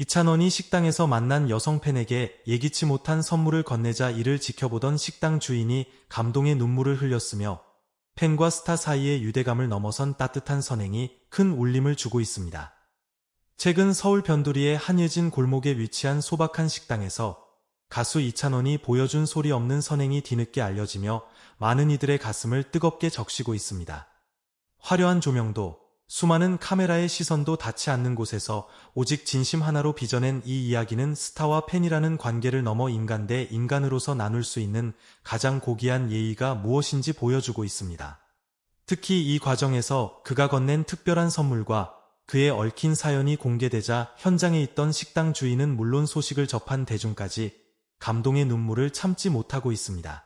이찬원이 식당에서 만난 여성 팬에게 예기치 못한 선물을 건네자 이를 지켜보던 식당 주인이 감동의 눈물을 흘렸으며 팬과 스타 사이의 유대감을 넘어선 따뜻한 선행이 큰 울림을 주고 있습니다. 최근 서울 변두리의 한예진 골목에 위치한 소박한 식당에서 가수 이찬원이 보여준 소리 없는 선행이 뒤늦게 알려지며 많은 이들의 가슴을 뜨겁게 적시고 있습니다. 화려한 조명도 수많은 카메라의 시선도 닿지 않는 곳에서 오직 진심 하나로 빚어낸 이 이야기는 스타와 팬이라는 관계를 넘어 인간 대 인간으로서 나눌 수 있는 가장 고귀한 예의가 무엇인지 보여주고 있습니다. 특히 이 과정에서 그가 건넨 특별한 선물과 그의 얽힌 사연이 공개되자 현장에 있던 식당 주인은 물론 소식을 접한 대중까지 감동의 눈물을 참지 못하고 있습니다.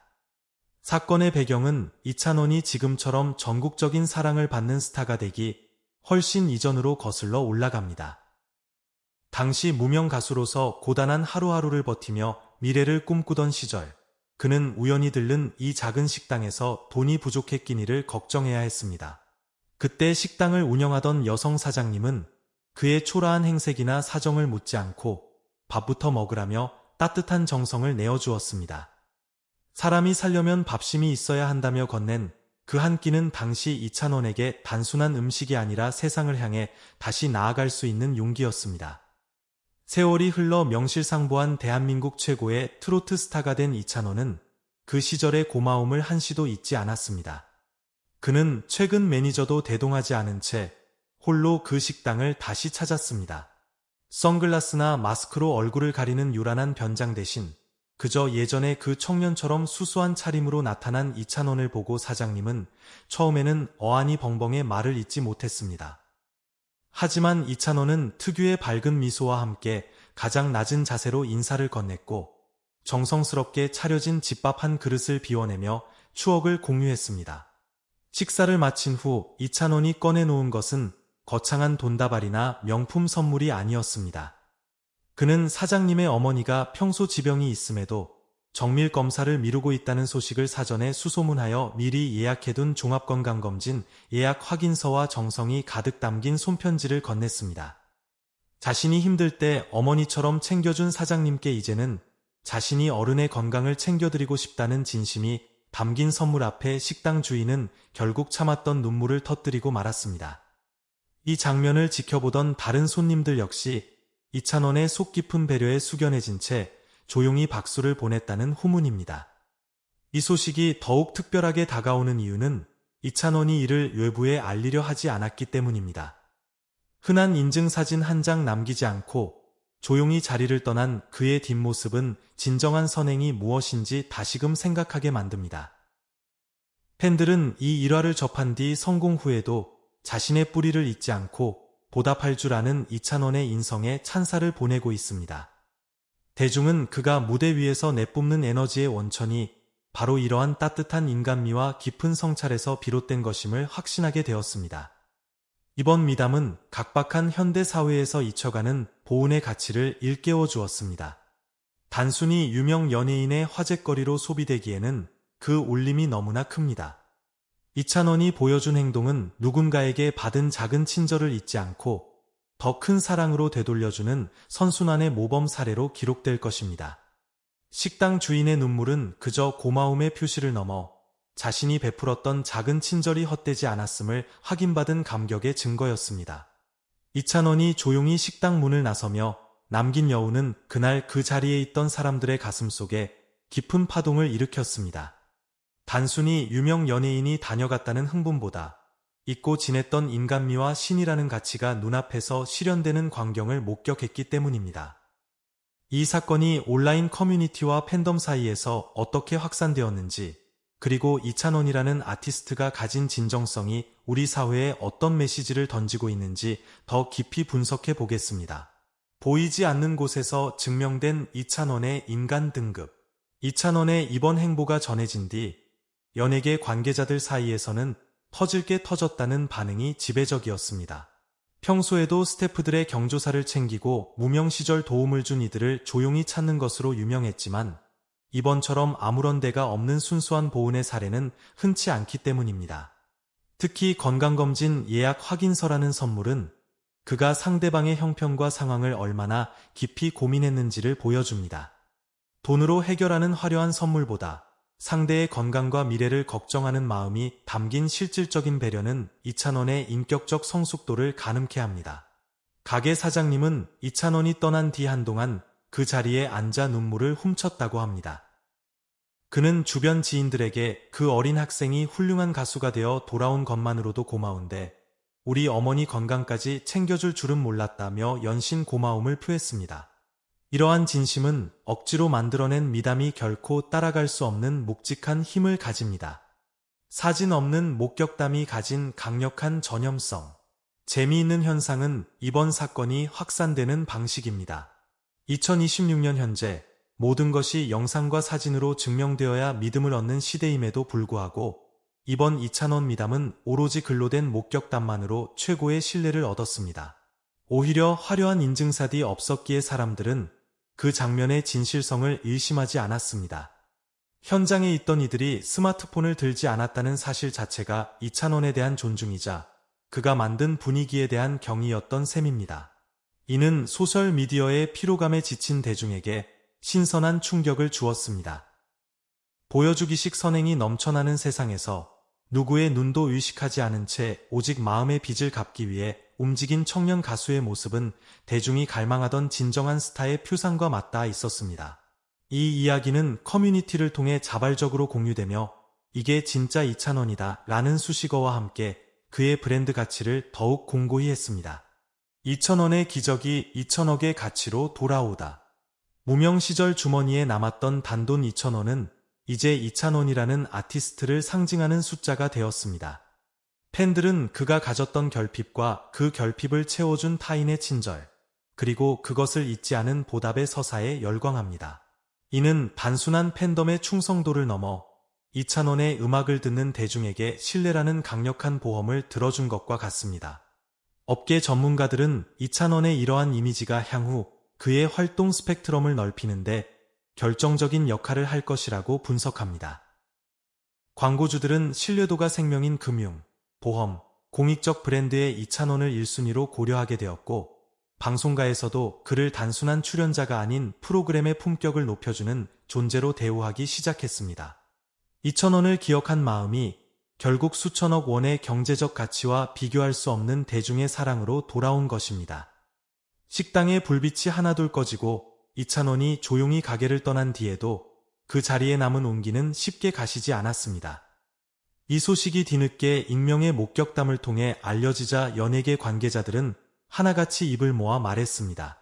사건의 배경은 이찬원이 지금처럼 전국적인 사랑을 받는 스타가 되기 훨씬 이전으로 거슬러 올라갑니다. 당시 무명 가수로서 고단한 하루하루를 버티며 미래를 꿈꾸던 시절, 그는 우연히 들른 이 작은 식당에서 돈이 부족했기니를 걱정해야 했습니다. 그때 식당을 운영하던 여성 사장님은 그의 초라한 행색이나 사정을 묻지 않고 밥부터 먹으라며 따뜻한 정성을 내어주었습니다. 사람이 살려면 밥심이 있어야 한다며 건넨 그 한 끼는 당시 이찬원에게 단순한 음식이 아니라 세상을 향해 다시 나아갈 수 있는 용기였습니다. 세월이 흘러 명실상부한 대한민국 최고의 트로트 스타가 된 이찬원은 그 시절의 고마움을 한시도 잊지 않았습니다. 그는 최근 매니저도 대동하지 않은 채 홀로 그 식당을 다시 찾았습니다. 선글라스나 마스크로 얼굴을 가리는 요란한 변장 대신 그저 예전에 그 청년처럼 수수한 차림으로 나타난 이찬원을 보고 사장님은 처음에는 어안이 벙벙해 말을 잇지 못했습니다. 하지만 이찬원은 특유의 밝은 미소와 함께 가장 낮은 자세로 인사를 건넸고 정성스럽게 차려진 집밥 한 그릇을 비워내며 추억을 공유했습니다. 식사를 마친 후 이찬원이 꺼내놓은 것은 거창한 돈다발이나 명품 선물이 아니었습니다. 그는 사장님의 어머니가 평소 지병이 있음에도 정밀 검사를 미루고 있다는 소식을 사전에 수소문하여 미리 예약해둔 종합건강검진 예약 확인서와 정성이 가득 담긴 손편지를 건넸습니다. 자신이 힘들 때 어머니처럼 챙겨준 사장님께 이제는 자신이 어른의 건강을 챙겨드리고 싶다는 진심이 담긴 선물 앞에 식당 주인은 결국 참았던 눈물을 터뜨리고 말았습니다. 이 장면을 지켜보던 다른 손님들 역시 이찬원의 속 깊은 배려에 숙연해진 채 조용히 박수를 보냈다는 후문입니다. 이 소식이 더욱 특별하게 다가오는 이유는 이찬원이 이를 외부에 알리려 하지 않았기 때문입니다. 흔한 인증사진 한 장 남기지 않고 조용히 자리를 떠난 그의 뒷모습은 진정한 선행이 무엇인지 다시금 생각하게 만듭니다. 팬들은 이 일화를 접한 뒤 성공 후에도 자신의 뿌리를 잊지 않고 보답할 줄 아는 이찬원의 인성에 찬사를 보내고 있습니다. 대중은 그가 무대 위에서 내뿜는 에너지의 원천이 바로 이러한 따뜻한 인간미와 깊은 성찰에서 비롯된 것임을 확신하게 되었습니다. 이번 미담은 각박한 현대 사회에서 잊혀가는 보은의 가치를 일깨워 주었습니다. 단순히 유명 연예인의 화제거리로 소비되기에는 그 울림이 너무나 큽니다. 이찬원이 보여준 행동은 누군가에게 받은 작은 친절을 잊지 않고 더 큰 사랑으로 되돌려주는 선순환의 모범 사례로 기록될 것입니다. 식당 주인의 눈물은 그저 고마움의 표시를 넘어 자신이 베풀었던 작은 친절이 헛되지 않았음을 확인받은 감격의 증거였습니다. 이찬원이 조용히 식당 문을 나서며 남긴 여우는 그날 그 자리에 있던 사람들의 가슴 속에 깊은 파동을 일으켰습니다. 단순히 유명 연예인이 다녀갔다는 흥분보다 잊고 지냈던 인간미와 신이라는 가치가 눈앞에서 실현되는 광경을 목격했기 때문입니다. 이 사건이 온라인 커뮤니티와 팬덤 사이에서 어떻게 확산되었는지 그리고 이찬원이라는 아티스트가 가진 진정성이 우리 사회에 어떤 메시지를 던지고 있는지 더 깊이 분석해 보겠습니다. 보이지 않는 곳에서 증명된 이찬원의 인간 등급. 이찬원의 이번 행보가 전해진 뒤 연예계 관계자들 사이에서는 터질 게 터졌다는 반응이 지배적이었습니다. 평소에도 스태프들의 경조사를 챙기고 무명 시절 도움을 준 이들을 조용히 찾는 것으로 유명했지만 이번처럼 아무런 데가 없는 순수한 보은의 사례는 흔치 않기 때문입니다. 특히 건강검진 예약 확인서라는 선물은 그가 상대방의 형편과 상황을 얼마나 깊이 고민했는지를 보여줍니다. 돈으로 해결하는 화려한 선물보다 상대의 건강과 미래를 걱정하는 마음이 담긴 실질적인 배려는 이찬원의 인격적 성숙도를 가늠케 합니다. 가게 사장님은 이찬원이 떠난 뒤 한동안 그 자리에 앉아 눈물을 훔쳤다고 합니다. 그는 주변 지인들에게 그 어린 학생이 훌륭한 가수가 되어 돌아온 것만으로도 고마운데 우리 어머니 건강까지 챙겨줄 줄은 몰랐다며 연신 고마움을 표했습니다. 이러한 진심은 억지로 만들어낸 미담이 결코 따라갈 수 없는 묵직한 힘을 가집니다. 사진 없는 목격담이 가진 강력한 전염성. 재미있는 현상은 이번 사건이 확산되는 방식입니다. 2026년 현재 모든 것이 영상과 사진으로 증명되어야 믿음을 얻는 시대임에도 불구하고 이번 이찬원 미담은 오로지 글로 된 목격담만으로 최고의 신뢰를 얻었습니다. 오히려 화려한 인증사디 없었기에 사람들은 그 장면의 진실성을 의심하지 않았습니다. 현장에 있던 이들이 스마트폰을 들지 않았다는 사실 자체가 이찬원에 대한 존중이자 그가 만든 분위기에 대한 경이였던 셈입니다. 이는 소셜 미디어의 피로감에 지친 대중에게 신선한 충격을 주었습니다. 보여주기식 선행이 넘쳐나는 세상에서 누구의 눈도 의식하지 않은 채 오직 마음의 빚을 갚기 위해 움직인 청년 가수의 모습은 대중이 갈망하던 진정한 스타의 표상과 맞닿아 있었습니다. 이 이야기는 커뮤니티를 통해 자발적으로 공유되며 이게 진짜 이찬원이다 라는 수식어와 함께 그의 브랜드 가치를 더욱 공고히 했습니다. 2천원의 기적이 2천억의 가치로 돌아오다. 무명 시절 주머니에 남았던 단돈 2천원은 이제 2찬원이라는 아티스트를 상징하는 숫자가 되었습니다. 팬들은 그가 가졌던 결핍과 그 결핍을 채워준 타인의 친절, 그리고 그것을 잊지 않은 보답의 서사에 열광합니다. 이는 단순한 팬덤의 충성도를 넘어 이찬원의 음악을 듣는 대중에게 신뢰라는 강력한 보험을 들어준 것과 같습니다. 업계 전문가들은 이찬원의 이러한 이미지가 향후 그의 활동 스펙트럼을 넓히는데 결정적인 역할을 할 것이라고 분석합니다. 광고주들은 신뢰도가 생명인 금융, 보험, 공익적 브랜드의 이찬원을 1순위로 고려하게 되었고 방송가에서도 그를 단순한 출연자가 아닌 프로그램의 품격을 높여주는 존재로 대우하기 시작했습니다. 2천원을 기억한 마음이 결국 수천억 원의 경제적 가치와 비교할 수 없는 대중의 사랑으로 돌아온 것입니다. 식당에 불빛이 하나둘 꺼지고 이찬원이 조용히 가게를 떠난 뒤에도 그 자리에 남은 온기는 쉽게 가시지 않았습니다. 이 소식이 뒤늦게 익명의 목격담을 통해 알려지자 연예계 관계자들은 하나같이 입을 모아 말했습니다.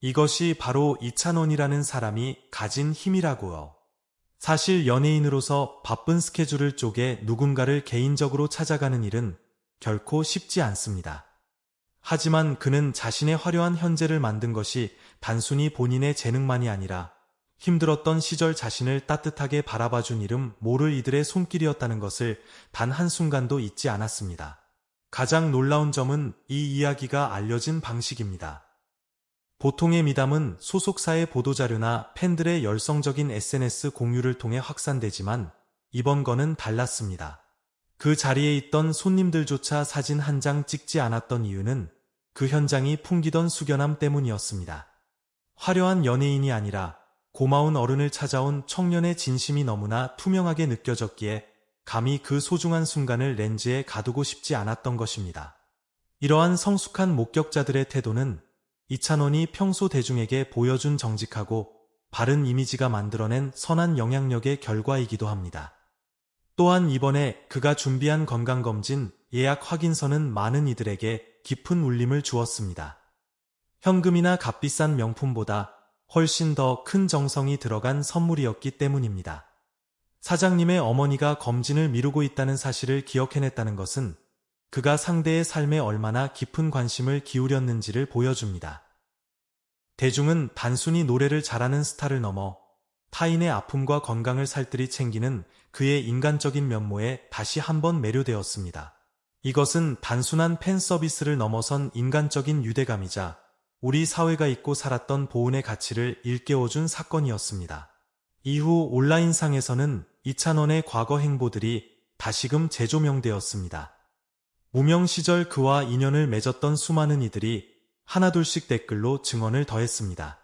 이것이 바로 이찬원이라는 사람이 가진 힘이라고요. 사실 연예인으로서 바쁜 스케줄을 쪼개 누군가를 개인적으로 찾아가는 일은 결코 쉽지 않습니다. 하지만 그는 자신의 화려한 현재를 만든 것이 단순히 본인의 재능만이 아니라 힘들었던 시절 자신을 따뜻하게 바라봐준 이름 모를 이들의 손길이었다는 것을 단 한순간도 잊지 않았습니다. 가장 놀라운 점은 이 이야기가 알려진 방식입니다. 보통의 미담은 소속사의 보도자료나 팬들의 열성적인 SNS 공유를 통해 확산되지만 이번 건은 달랐습니다. 그 자리에 있던 손님들조차 사진 한 장 찍지 않았던 이유는 그 현장이 풍기던 숙연함 때문이었습니다. 화려한 연예인이 아니라 고마운 어른을 찾아온 청년의 진심이 너무나 투명하게 느껴졌기에 감히 그 소중한 순간을 렌즈에 가두고 싶지 않았던 것입니다. 이러한 성숙한 목격자들의 태도는 이찬원이 평소 대중에게 보여준 정직하고 바른 이미지가 만들어낸 선한 영향력의 결과이기도 합니다. 또한 이번에 그가 준비한 건강검진 예약 확인서는 많은 이들에게 깊은 울림을 주었습니다. 현금이나 값비싼 명품보다 훨씬 더 큰 정성이 들어간 선물이었기 때문입니다. 사장님의 어머니가 검진을 미루고 있다는 사실을 기억해냈다는 것은 그가 상대의 삶에 얼마나 깊은 관심을 기울였는지를 보여줍니다. 대중은 단순히 노래를 잘하는 스타를 넘어 타인의 아픔과 건강을 살뜰히 챙기는 그의 인간적인 면모에 다시 한번 매료되었습니다. 이것은 단순한 팬 서비스를 넘어선 인간적인 유대감이자 우리 사회가 잊고 살았던 보은의 가치를 일깨워준 사건이었습니다. 이후 온라인상에서는 이찬원의 과거 행보들이 다시금 재조명되었습니다. 무명 시절 그와 인연을 맺었던 수많은 이들이 하나둘씩 댓글로 증언을 더했습니다.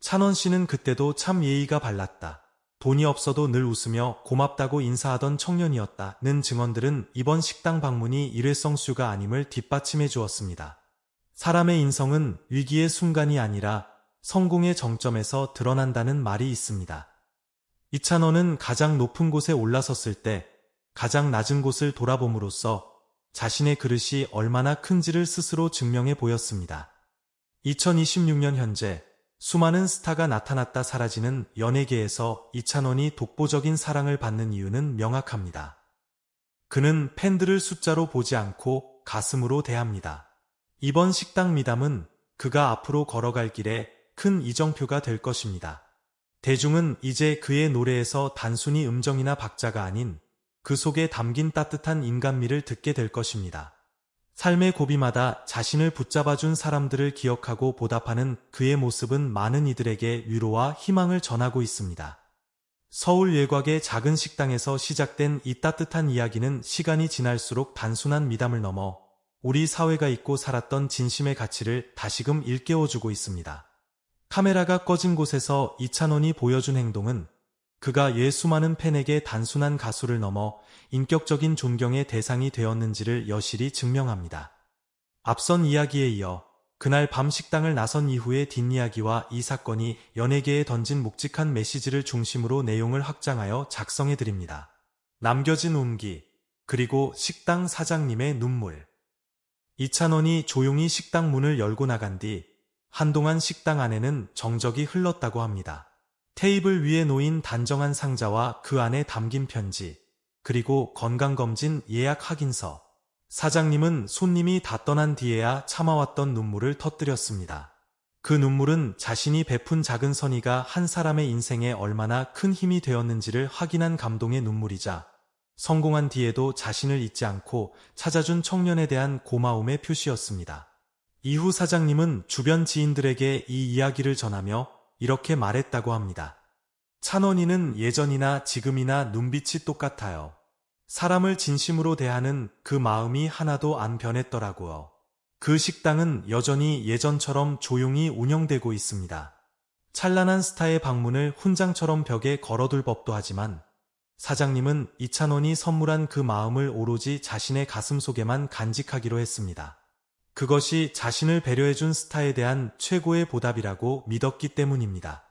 찬원 씨는 그때도 참 예의가 발랐다. 돈이 없어도 늘 웃으며 고맙다고 인사하던 청년이었다는 증언들은 이번 식당 방문이 일회성수가 아님을 뒷받침해 주었습니다. 사람의 인성은 위기의 순간이 아니라 성공의 정점에서 드러난다는 말이 있습니다. 이찬원은 가장 높은 곳에 올라섰을 때 가장 낮은 곳을 돌아봄으로써 자신의 그릇이 얼마나 큰지를 스스로 증명해 보였습니다. 2026년 현재 수많은 스타가 나타났다 사라지는 연예계에서 이찬원이 독보적인 사랑을 받는 이유는 명확합니다. 그는 팬들을 숫자로 보지 않고 가슴으로 대합니다. 이번 식당 미담은 그가 앞으로 걸어갈 길에 큰 이정표가 될 것입니다. 대중은 이제 그의 노래에서 단순히 음정이나 박자가 아닌 그 속에 담긴 따뜻한 인간미를 듣게 될 것입니다. 삶의 고비마다 자신을 붙잡아준 사람들을 기억하고 보답하는 그의 모습은 많은 이들에게 위로와 희망을 전하고 있습니다. 서울 외곽의 작은 식당에서 시작된 이 따뜻한 이야기는 시간이 지날수록 단순한 미담을 넘어 우리 사회가 잊고 살았던 진심의 가치를 다시금 일깨워주고 있습니다. 카메라가 꺼진 곳에서 이찬원이 보여준 행동은 그가 예 수많은 팬에게 단순한 가수를 넘어 인격적인 존경의 대상이 되었는지를 여실히 증명합니다. 앞선 이야기에 이어 그날 밤 식당을 나선 이후의 뒷이야기와 이 사건이 연예계에 던진 묵직한 메시지를 중심으로 내용을 확장하여 작성해드립니다. 남겨진 운기, 그리고 식당 사장님의 눈물. 이찬원이 조용히 식당 문을 열고 나간 뒤 한동안 식당 안에는 정적이 흘렀다고 합니다. 테이블 위에 놓인 단정한 상자와 그 안에 담긴 편지, 그리고 건강검진 예약 확인서. 사장님은 손님이 다 떠난 뒤에야 참아왔던 눈물을 터뜨렸습니다. 그 눈물은 자신이 베푼 작은 선의가 한 사람의 인생에 얼마나 큰 힘이 되었는지를 확인한 감동의 눈물이자 성공한 뒤에도 자신을 잊지 않고 찾아준 청년에 대한 고마움의 표시였습니다. 이후 사장님은 주변 지인들에게 이 이야기를 전하며 이렇게 말했다고 합니다. 찬원이는 예전이나 지금이나 눈빛이 똑같아요. 사람을 진심으로 대하는 그 마음이 하나도 안 변했더라고요. 그 식당은 여전히 예전처럼 조용히 운영되고 있습니다. 찬란한 스타의 방문을 훈장처럼 벽에 걸어둘 법도 하지만 사장님은 이찬원이 선물한 그 마음을 오로지 자신의 가슴 속에만 간직하기로 했습니다. 그것이 자신을 배려해준 스타에 대한 최고의 보답이라고 믿었기 때문입니다.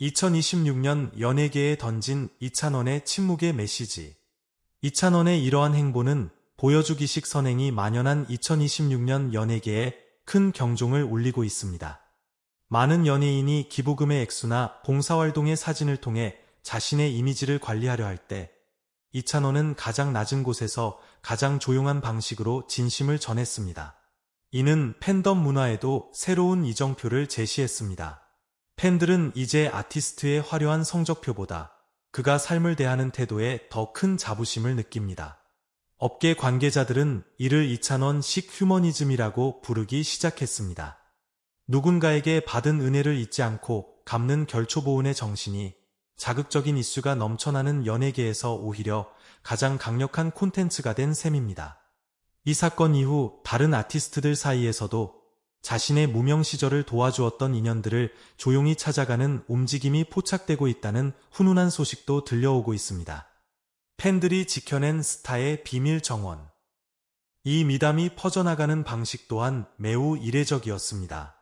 2026년 연예계에 던진 이찬원의 침묵의 메시지. 이찬원의 이러한 행보는 보여주기식 선행이 만연한 2026년 연예계에 큰 경종을 울리고 있습니다. 많은 연예인이 기부금의 액수나 봉사활동의 사진을 통해 자신의 이미지를 관리하려 할 때 이찬원은 가장 낮은 곳에서 가장 조용한 방식으로 진심을 전했습니다. 이는 팬덤 문화에도 새로운 이정표를 제시했습니다. 팬들은 이제 아티스트의 화려한 성적표보다 그가 삶을 대하는 태도에 더 큰 자부심을 느낍니다. 업계 관계자들은 이를 이찬원식 휴머니즘이라고 부르기 시작했습니다. 누군가에게 받은 은혜를 잊지 않고 갚는 결초보은의 정신이 자극적인 이슈가 넘쳐나는 연예계에서 오히려 가장 강력한 콘텐츠가 된 셈입니다. 이 사건 이후 다른 아티스트들 사이에서도 자신의 무명 시절을 도와주었던 인연들을 조용히 찾아가는 움직임이 포착되고 있다는 훈훈한 소식도 들려오고 있습니다. 팬들이 지켜낸 스타의 비밀 정원. 이 미담이 퍼져나가는 방식 또한 매우 이례적이었습니다.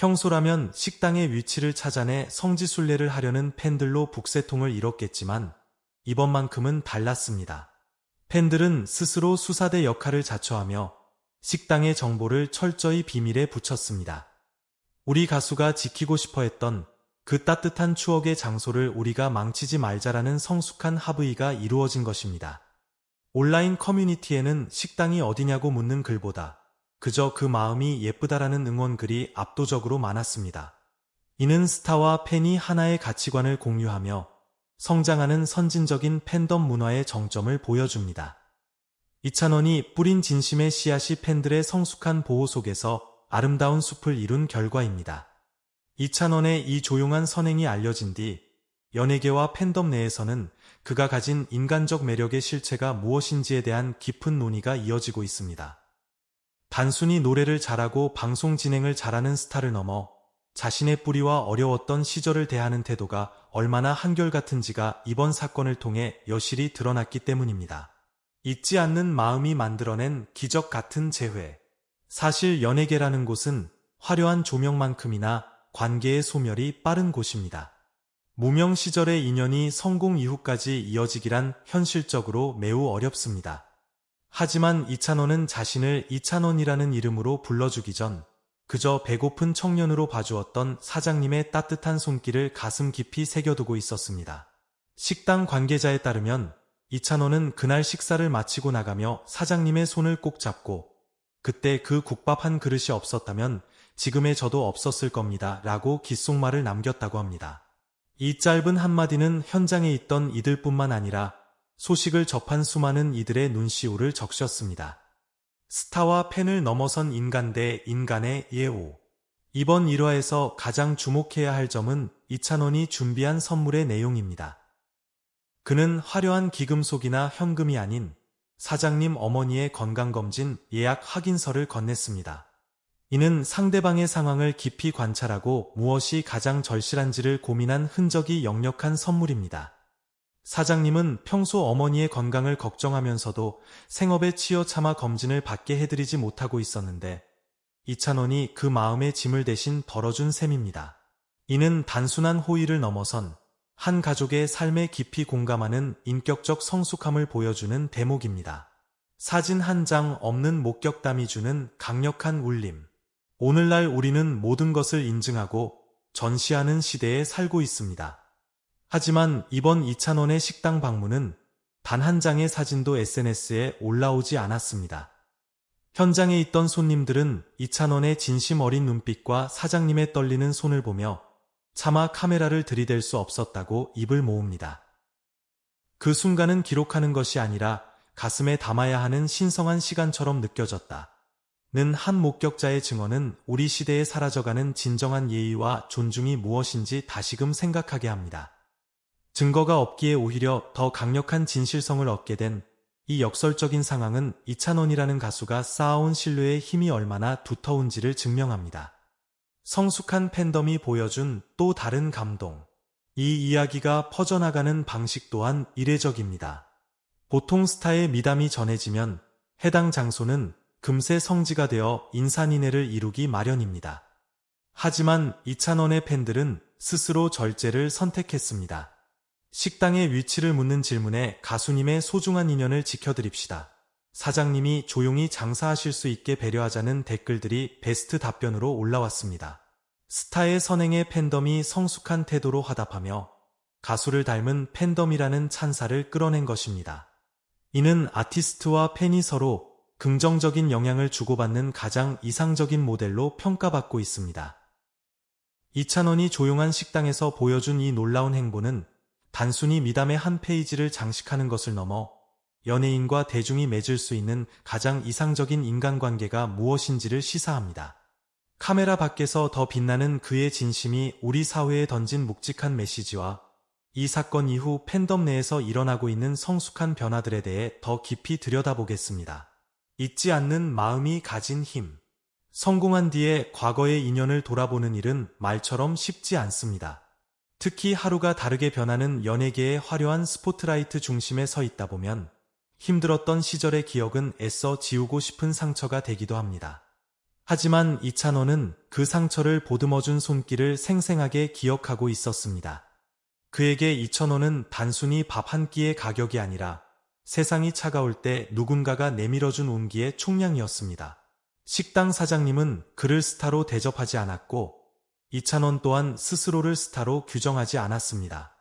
평소라면 식당의 위치를 찾아내 성지순례를 하려는 팬들로 북새통을 이뤘겠지만 이번만큼은 달랐습니다. 팬들은 스스로 수사대 역할을 자처하며 식당의 정보를 철저히 비밀에 붙였습니다. 우리 가수가 지키고 싶어 했던 그 따뜻한 추억의 장소를 우리가 망치지 말자라는 성숙한 합의가 이루어진 것입니다. 온라인 커뮤니티에는 식당이 어디냐고 묻는 글보다 그저 그 마음이 예쁘다라는 응원글이 압도적으로 많았습니다. 이는 스타와 팬이 하나의 가치관을 공유하며 성장하는 선진적인 팬덤 문화의 정점을 보여줍니다. 이찬원이 뿌린 진심의 씨앗이 팬들의 성숙한 보호 속에서 아름다운 숲을 이룬 결과입니다. 이찬원의 이 조용한 선행이 알려진 뒤 연예계와 팬덤 내에서는 그가 가진 인간적 매력의 실체가 무엇인지에 대한 깊은 논의가 이어지고 있습니다. 단순히 노래를 잘하고 방송 진행을 잘하는 스타를 넘어 자신의 뿌리와 어려웠던 시절을 대하는 태도가 얼마나 한결같은지가 이번 사건을 통해 여실히 드러났기 때문입니다. 잊지 않는 마음이 만들어낸 기적 같은 재회. 사실 연예계라는 곳은 화려한 조명만큼이나 관계의 소멸이 빠른 곳입니다. 무명 시절의 인연이 성공 이후까지 이어지기란 현실적으로 매우 어렵습니다. 하지만 이찬원은 자신을 이찬원이라는 이름으로 불러주기 전 그저 배고픈 청년으로 봐주었던 사장님의 따뜻한 손길을 가슴 깊이 새겨두고 있었습니다. 식당 관계자에 따르면 이찬원은 그날 식사를 마치고 나가며 사장님의 손을 꼭 잡고 그때 그 국밥 한 그릇이 없었다면 지금의 저도 없었을 겁니다. 라고 귓속말을 남겼다고 합니다. 이 짧은 한마디는 현장에 있던 이들뿐만 아니라 소식을 접한 수많은 이들의 눈시울을 적셨습니다. 스타와 팬을 넘어선 인간 대 인간의 예우. 이번 1화에서 가장 주목해야 할 점은 이찬원이 준비한 선물의 내용입니다. 그는 화려한 기금속이나 현금이 아닌 사장님 어머니의 건강검진 예약 확인서를 건넸습니다. 이는 상대방의 상황을 깊이 관찰하고 무엇이 가장 절실한지를 고민한 흔적이 역력한 선물입니다. 사장님은 평소 어머니의 건강을 걱정하면서도 생업에 치여 참아 검진을 받게 해드리지 못하고 있었는데 이찬원이 그 마음의 짐을 대신 덜어준 셈입니다. 이는 단순한 호의를 넘어선 한 가족의 삶에 깊이 공감하는 인격적 성숙함을 보여주는 대목입니다. 사진 한 장 없는 목격담이 주는 강력한 울림. 오늘날 우리는 모든 것을 인증하고 전시하는 시대에 살고 있습니다. 하지만 이번 이찬원의 식당 방문은 단 한 장의 사진도 SNS에 올라오지 않았습니다. 현장에 있던 손님들은 이찬원의 진심 어린 눈빛과 사장님의 떨리는 손을 보며 차마 카메라를 들이댈 수 없었다고 입을 모읍니다. 그 순간은 기록하는 것이 아니라 가슴에 담아야 하는 신성한 시간처럼 느껴졌다. 는 한 목격자의 증언은 우리 시대에 사라져가는 진정한 예의와 존중이 무엇인지 다시금 생각하게 합니다. 증거가 없기에 오히려 더 강력한 진실성을 얻게 된 이 역설적인 상황은 이찬원이라는 가수가 쌓아온 신뢰의 힘이 얼마나 두터운지를 증명합니다. 성숙한 팬덤이 보여준 또 다른 감동. 이 이야기가 퍼져나가는 방식 또한 이례적입니다. 보통 스타의 미담이 전해지면 해당 장소는 금세 성지가 되어 인산인해를 이루기 마련입니다. 하지만 이찬원의 팬들은 스스로 절제를 선택했습니다. 식당의 위치를 묻는 질문에 가수님의 소중한 인연을 지켜드립시다. 사장님이 조용히 장사하실 수 있게 배려하자는 댓글들이 베스트 답변으로 올라왔습니다. 스타의 선행에 팬덤이 성숙한 태도로 화답하며 가수를 닮은 팬덤이라는 찬사를 끌어낸 것입니다. 이는 아티스트와 팬이 서로 긍정적인 영향을 주고받는 가장 이상적인 모델로 평가받고 있습니다. 이찬원이 조용한 식당에서 보여준 이 놀라운 행보는 단순히 미담의 한 페이지를 장식하는 것을 넘어 연예인과 대중이 맺을 수 있는 가장 이상적인 인간관계가 무엇인지를 시사합니다. 카메라 밖에서 더 빛나는 그의 진심이 우리 사회에 던진 묵직한 메시지와 이 사건 이후 팬덤 내에서 일어나고 있는 성숙한 변화들에 대해 더 깊이 들여다보겠습니다. 잊지 않는 마음이 가진 힘. 성공한 뒤에 과거의 인연을 돌아보는 일은 말처럼 쉽지 않습니다. 특히 하루가 다르게 변하는 연예계의 화려한 스포트라이트 중심에 서 있다 보면 힘들었던 시절의 기억은 애써 지우고 싶은 상처가 되기도 합니다. 하지만 이찬원은 그 상처를 보듬어준 손길을 생생하게 기억하고 있었습니다. 그에게 이천원은 단순히 밥 한 끼의 가격이 아니라 세상이 차가울 때 누군가가 내밀어준 온기의 총량이었습니다. 식당 사장님은 그를 스타로 대접하지 않았고 이찬원 또한 스스로를 스타로 규정하지 않았습니다.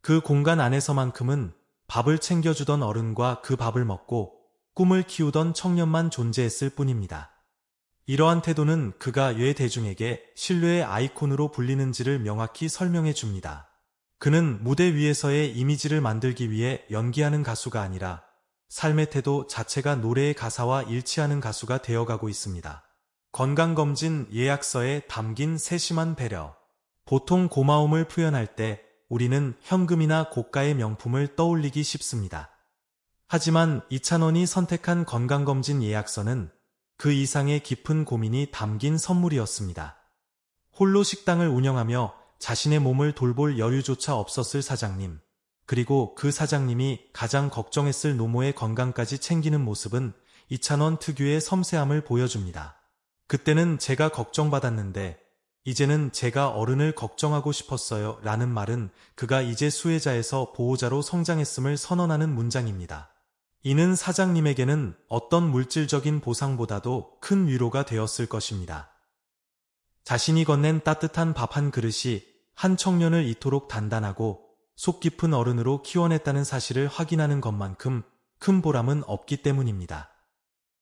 그 공간 안에서만큼은 밥을 챙겨주던 어른과 그 밥을 먹고 꿈을 키우던 청년만 존재했을 뿐입니다. 이러한 태도는 그가 왜 대중에게 신뢰의 아이콘으로 불리는지를 명확히 설명해 줍니다. 그는 무대 위에서의 이미지를 만들기 위해 연기하는 가수가 아니라 삶의 태도 자체가 노래의 가사와 일치하는 가수가 되어가고 있습니다. 건강검진 예약서에 담긴 세심한 배려. 보통 고마움을 표현할 때 우리는 현금이나 고가의 명품을 떠올리기 쉽습니다. 하지만 이찬원이 선택한 건강검진 예약서는 그 이상의 깊은 고민이 담긴 선물이었습니다. 홀로 식당을 운영하며 자신의 몸을 돌볼 여유조차 없었을 사장님. 그리고 그 사장님이 가장 걱정했을 노모의 건강까지 챙기는 모습은 이찬원 특유의 섬세함을 보여줍니다. 그때는 제가 걱정받았는데 이제는 제가 어른을 걱정하고 싶었어요 라는 말은 그가 이제 수혜자에서 보호자로 성장했음을 선언하는 문장입니다. 이는 사장님에게는 어떤 물질적인 보상보다도 큰 위로가 되었을 것입니다. 자신이 건넨 따뜻한 밥 한 그릇이 한 청년을 이토록 단단하고 속 깊은 어른으로 키워냈다는 사실을 확인하는 것만큼 큰 보람은 없기 때문입니다.